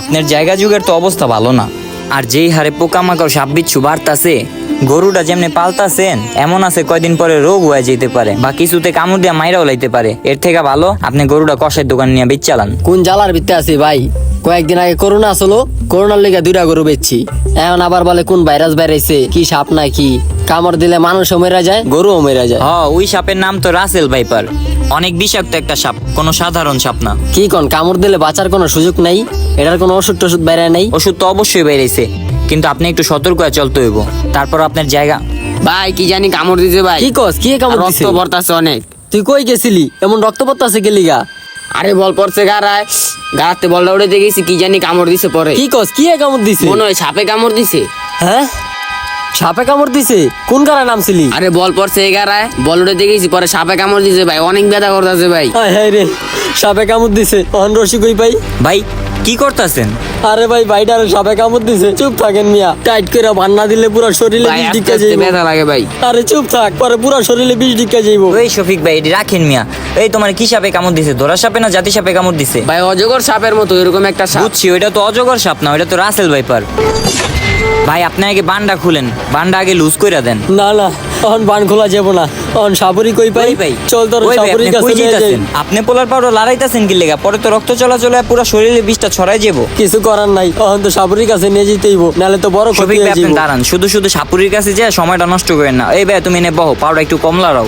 আপনার জায়গা যুগের তো অবস্থা ভালো না। আর যেই হারে পোকামাকড় সাপ বিচ্ছু বাড়তাছে, গরুটা যেমনি পালতাছেন, এমন আছে কয়দিন পরে রোগ হয়ে যেতে পারে বা কিছুতে কামড় দিয়া মাইরাও লাইতে পারে। এর থেকে ভালো, আপনি গরুটা কষের দোকান নিয়ে বেচ চালান কোন জ্বালার ভিত্তে আছি ভাই? কয়েকদিন আগে করোনা আসলো করোনার লেগে দুইটা গরু বেচছি। এখন আবার বলে কোন ভাইরাস বেড়াইছে কি সাপ না কি? কামড় দিলে মানুষও মেরা যায় গরুও মেরা যায়। হ ওই সাপের নাম তো রাসেল ভাইপার। অনেক বিষাক্ত একটা সাপ কোনো সাধারণ সাপ না। কি কোন কামড় দিলে বাঁচার কোনো সুযোগ নাই? এটার কোনো ওষুধ টষুধ বেড়ায় নাই? ওষুধ তো অবশ্যই বেরিয়েছে কিন্তু আপনি একটু সতর্ক হয়ে চলতে হইব। তারপর আপনার জায়গা। ভাই কি জানি কামড় দিছে ভাই। কি কস কি কামড় রক্ত দিছে? পড়তাছে অনেক। তুই কই গেছিলি? এমন রক্ত পড়তাছে গেলি গা আরে বল পড়ছে গাড়ায় গাড়াতে বলটা উড়ে দেখেছি কি জানি কামড় দিছে পরে। কি কস কি কামড় দিছে? মনে হয় সাপে কামড় দিছে। হ্যাঁ? সাপে কামড় দিছে? কোন কারা নামছিলি? আরে বল পড়ছে এগারায় বল উড়ে দেখেছি পরে সাপে কামড় দিছে ভাই। অনেক ব্যথা করতেছে ভাই। হায় হায় রে সাপে কামড় দিছে অন রসি কই ভাই ভাই কি করতেছেন? আরে ভাই বাইডার সাপে কামড় দিছে। চুপ থাকেন মিয়া। টাইট করে বান্না দিলে পুরো শরীরে ভাই বিষ আস্তে ঢিকা আস্তে যাইব। ব্যথা লাগে ভাই। আরে চুপ থাক পরে পুরো শরীরে বিষ ঢিকা যাইব। ওই শফিক ভাই এটি রাখেন মিয়া। এই তোমার কি সাপে কামড় দিছে? ধরা সাপে না জাতি সাপে কামড় দিছে? ভাই অজগর সাপের মতো এরকম একটা সাপ। বুঝছি ওইটা তো অজগর সাপ না ওইটা তো রাসেল ভাইপার। ভাই আপনি আগে বান্ডা খুলেন। বান্ডা আগে লুজ কইরা দেন। না না অহন বান খোলা যাব না। অহন সাপুরি কই পাই? ভাই চল তোর আপনি কাছে কই নিয়ে যাই। আপনি পোলার পাউডার লড়াইতাছেন কি লেগা? পরে তো রক্ত চলাচল হয়ে পুরো শরীরে বিষটা ছড়াই যাব। কিছু করার নাই। অহন তো সাপুরির কাছে নিয়ে যেতেইব নালে তো বড় ক্ষতি হয়ে যাইব। দাঁড়ান। শুধু শুধু সাপুরির কাছে যে সময়টা নষ্ট করেন না। এই ভাই তুমি নে বহো পাউডার একটু কম লড়াও।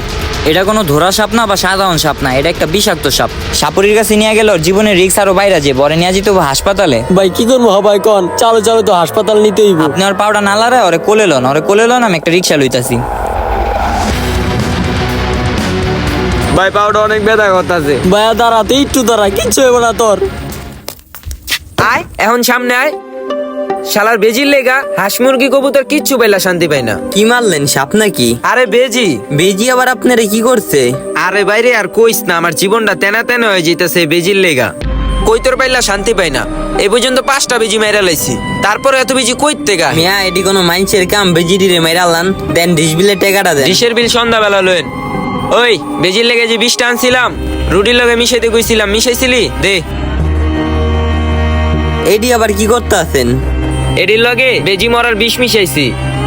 এটা কোনো ধরা সাপ না বা সাধারণ সাপ না এটা একটা বিষাক্ত সাপ। সাপুরির কাছে নিয়ে গেল জীবনের রিক্স আরও বাইরে যে বরে নিয়ে যেতে হাসপাতালে। ভাই কি করব হবাই কন? চালো চালো তো হাসপাতাল নিতেইব আপনি আর পাউডার না লারে ওরে কোলে লন ওরে কোলে লন আমি একটা রিক্সা লইতাছি। ভাই পাউডার অনেক ব্যথা করতেছে। ভাইয়া দাঁড়াতে একটু দাঁড়া কিচ্ছু হইব না তোর। আয় এখন সামনে আয়। শালার বেজির লেগা হাঁস মুরগি কবুতর কিচ্ছু পেলা শান্তি পাই না। কি মারলেন সাপ নাকি? আরে বেজি। বেজি আবার আপনারে কি করছে? আরে বাইরে আর কইস না আমার জীবনটা তেনা তেনা হয়ে যেতেছে বেজির লেগা। কই তোর পাইলা শান্তি পাই না? এই পর্যন্ত পাঁচটা বেজি মেরা লাইছি। তারপরে এত বেজি কইতে গা? মিয়া এটি কোনো মাইন্সের কাম বেজিরি রে মেরালান দেন ডিশ বিলে টেকাটা দেন। ডিশের বিল সন্ধ্যাবেলা লইন। ওই বেজির লেগে যে বিষটা আনছিলাম রুটির লগে মিশাইতে কইছিলাম মিশাইছিলি? দে। এটি আবার কি করতে আছেন এটির লগে বেজি মরার বিষ মিশাইছি।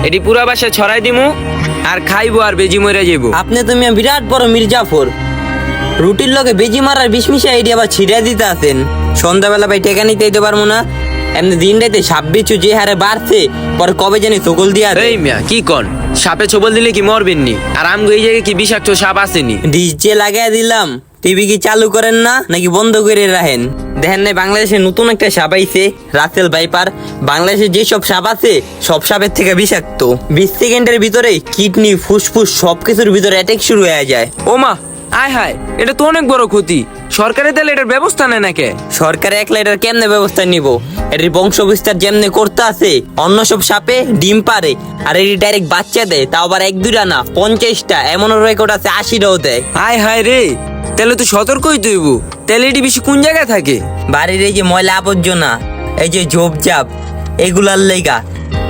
এটি পুরা বাসায় ছড়াই দিমু আর খাইবো আর বেজি মরে যাইবো। আপনি তো মিয়া বিরাট বড় মির্জাফর। রুটির লগে বেজি মারার বিষ মিশা এটি আবার ছিড়া দিতে আছেন। সন্ধ্যাবেলা ভাই টেকা নিতে দিতে পারব না। এমনি দিন রাইতে সাপ বিচ্ছু যে হারে বাড়ছে পরে কবে জানি সকল দিয়া এই মিয়া কি কন? সাপে ছবল দিলে কি মরবেননি? আর আমগো এই জায়গায় কি বিষাক্ত সাপ আসেনি? যে লাগাই দিলাম। টিভি কি চালু করেন না নাকি বন্ধ করে রাখেন? দেখেন নাই বাংলাদেশে নতুন একটা সাপ আইছে রাসেল ভাইপার। বাংলাদেশে যেসব সাপ আছে সব সাপের থেকে বিষাক্ত। বিশ সেকেন্ডের ভিতরে কিডনি ফুসফুস সবকিছুর ভিতরে অ্যাটাক শুরু হয়ে যায়। ও মা আয় হায় এটা তো অনেক বড় ক্ষতি। সরকারের তাহলে এটার ব্যবস্থা নেয় নাকি? সরকার একলা এটার কেমনে ব্যবস্থা নিব? এটির বংশ বিস্তার যেমনে করতে আছে অন্য সব সাপে ডিম পারে আর এটি ডাইরেক্ট বাচ্চা দেয় তাও আবার এক দুইটা না পঞ্চাশটা এমনও রেকর্ড আছে আশিটাও দেয়। হায় হায় রে তাহলে তো সতর্কই তুইব তাহলে এটি বেশি কোন জায়গায় থাকে? বাড়ির এই যে ময়লা আবর্জনা এই যে ঝোপঝাপ এগুলার লেগা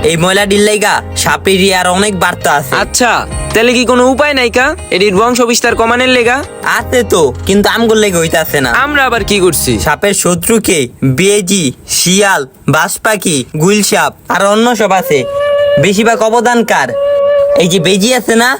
এই ময়লাটির লেগা সাপের আর অনেক বার্তা আছে। আচ্ছা তাহলে কি কোনো উপায় নাই কা? এটির বংশ বিস্তার কমানোর লেগা? আছে তো কিন্তু আমগুর লেগে হইতাছে না। আমরা আবার কি করছি? সাপের শত্রুকে বেজি শিয়াল বাস পাখি গুইল সাপ আর অন্য সব আছে। বেশিরভাগ অবদান কার এই যে বেজি আছে না?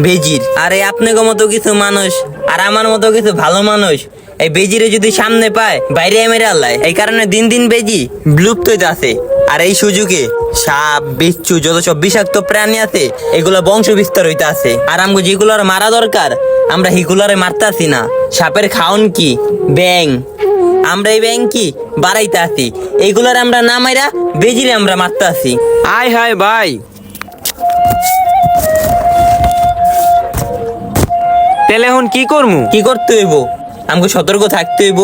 বেজির। আরে আপনাকে মতো কিছু মানুষ আর আমার মতো কিছু ভালো মানুষ এই বেজিরে যদি সামনে পায়, বাইরে মেরে আল্লাহ। এই কারণে দিন দিন বেজি বিলুপ্ত আছে। আর এই সুযোগে সাপ, বিচ্ছু, যত সব বিষাক্ত প্রাণী আছে, এগুলো বংশ বিস্তার হইতে আছে। আর আমগো যেগুলোর মারা দরকার, আমরা হিগুলারে মারতাছি না। সাপের খাওন কি? ব্যাং। আমরা এই ব্যাং কি? বাড়াইতে আছি। এইগুলার আমরা না মাইরা বেজিরে আমরা মারতাছি আয় হায় ভাই। তাহলে এখন কি করমু? কি করতে হইব? আমাকে সতর্ক থাকতে হইব।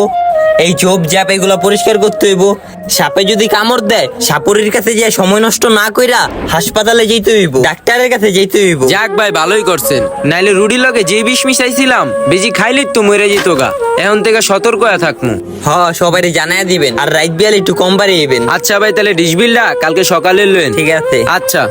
এই ঝোপ ঝাপ এগুলো পরিষ্কার করতে হইব। সাপে যদি কামড় দেয় সাপুরের কাছে যে সময় নষ্ট না কইরা হাসপাতালে যেতে হইব। ডাক্তারের কাছে যেতে হইব। যাক ভাই ভালোই করছেন। নাইলে রুডি লগে যে বিষ মিশাইছিলাম বেজি খাইলি তো মরে যেত গা। এখন থেকে সতর্ক হয়ে থাকমু। হ সবাই জানাই দিবেন। আর রাইত বিয়াল একটু কম বাড়িয়ে দিবেন। আচ্ছা ভাই তাহলে ডিশ বিলটা কালকে সকালে লইন ঠিক আছে। আচ্ছা।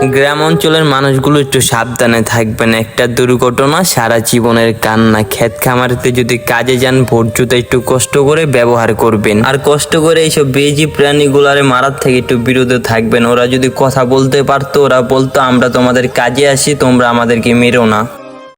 গ্রাম অঞ্চলের মানুষগুলো একটু সাবধানে থাকবেন। একটা দুর্ঘটনা সারা জীবনের কান্না ক্ষেত খামারিতে যদি কাজে যান, ভোজ্যতা একটু কষ্ট করে ব্যবহার করবেন। আর কষ্ট করে এইসব বেজি প্রাণীগুলারে মারার থেকে একটু বিরত থাকবেন। ওরা যদি কথা বলতে পারতো, ওরা বলতো, আমরা তোমাদের কাজে আসি, তোমরা আমাদেরকে মেরো না।